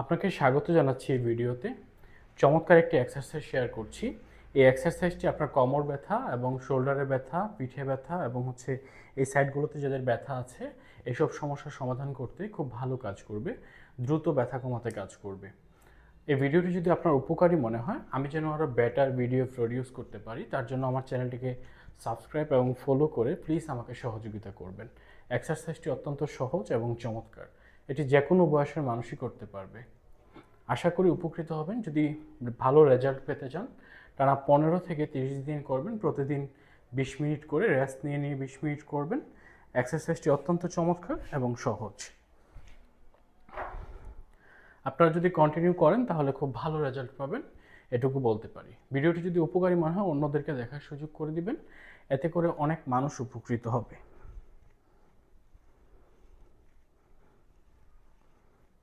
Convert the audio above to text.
আপনাকে স্বাগত জানাচ্ছি এই ভিডিওতে। চমৎকার একটি এক্সারসাইজ শেয়ার করছি। এই এক্সারসাইজটি আপনার কোমর ব্যথা এবং শোল্ডারে ব্যথা, পিঠে ব্যথা এবং হচ্ছে এই সাইডগুলোতে যাদের ব্যথা আছে, এসব সমস্যার সমাধান করতে খুব ভালো কাজ করবে, দ্রুত ব্যথা কমাতে কাজ করবে। এই ভিডিওটি যদি আপনার উপকারী মনে হয়, আমি যেন আরও বেটার ভিডিও প্রডিউস করতে পারি, তার জন্য আমার চ্যানেলটিকে সাবস্ক্রাইব এবং ফলো করে প্লিজ আমাকে সহযোগিতা করবেন। এক্সারসাইজটি অত্যন্ত সহজ এবং চমৎকার। এটি যে কোনো বয়সের মানুষই করতে পারবে। আশা করি উপকৃত হবেন। যদি ভালো রেজাল্ট পেতে চান, টানা পনেরো থেকে তিরিশ দিন করবেন। প্রতিদিন বিশ মিনিট করে রেস্ট নিয়ে নিয়ে বিশ মিনিট করবেন। এক্সারসাইজটি অত্যন্ত চমৎকার এবং সহজ। আপনারা যদি কন্টিনিউ করেন, তাহলে খুব ভালো রেজাল্ট পাবেন। এটুকু বলতে পারি। ভিডিওটি যদি উপকারী মনে হয়, অন্যদেরকে দেখার সুযোগ করে দিবেন। এতে করে অনেক মানুষ উপকৃত হবে।